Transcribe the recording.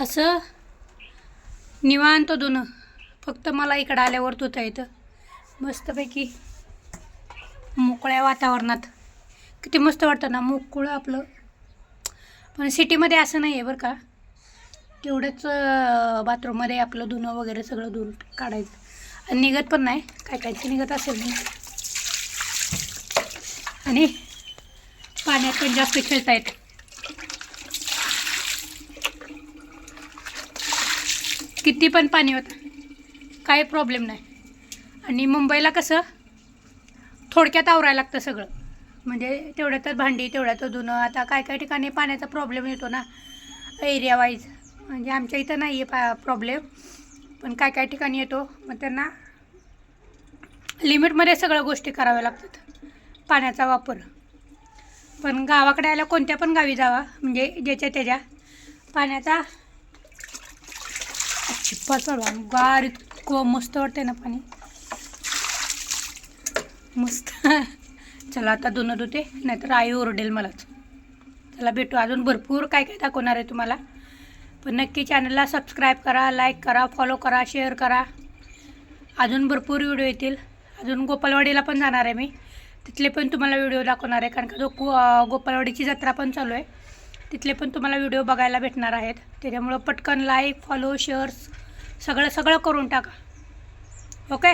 असं? निवांत धुणं फक्त मला इकडं आल्यावर धुता येतं मस्तपैकी मोकळ्या वातावरणात. किती मस्त वाटतं ना मोकळं आपलं. पण सिटीमध्ये असं नाही आहे बरं का. तेवढंच बाथरूममध्ये आपलं धुणं वगैरे सगळं धुवून काढायचं. आणि निघत पण नाही. काय कायचं निघत असेल ना. आणि पाण्यात पण जास्त खेळता येतं. किती पण पाणी होतं. काही प्रॉब्लेम नाही. आणि मुंबईला कसं? थोडक्यात आवरायला लागतं सगळं. म्हणजे तेवढ्यातच भांडी तेवढ्यातच धुणं. आता काय काय ठिकाणी पाण्याचा प्रॉब्लेम येतो ना एरिया वाईज म्हणजे आमच्या इथं नाही आहे पा प्रॉब्लेम पण काय काय ठिकाणी येतो मग त्यांना लिमिटमध्ये सगळ्या गोष्टी कराव्या लागतात. पाण्याचा वापर. पण गावाकडे आल्या कोणत्या पण गावी जावा. म्हणजे ज्याच्या त्याच्या पाण्याचा चिप्पा चढवा गार इतकं मस्त वाटते ना पाणी. मस्त. चला आता दोन धुते नाहीतर आई ओरडेल मलाच. चला भेटू अजून. भरपूर काय काय दाखवणार आहे तुम्हाला. पण नक्की चॅनलला सबस्क्राईब करा लाईक करा फॉलो करा शेअर करा. अजून भरपूर व्हिडिओ येतील. अजून गोपालवाडीला पण जाणार आहे मी. तिथले पण तुम्हाला व्हिडिओ दाखवणार आहे कारण का जो गो गोपालवाडीची जत्रा पण चालू आहे. तिथले पण तुम्हाला व्हिडिओ बघायला भेटणार आहेत. त्याच्यामुळं पटकन लाईक फॉलो शेअर्स सगळं सगळं करून टाका. ओके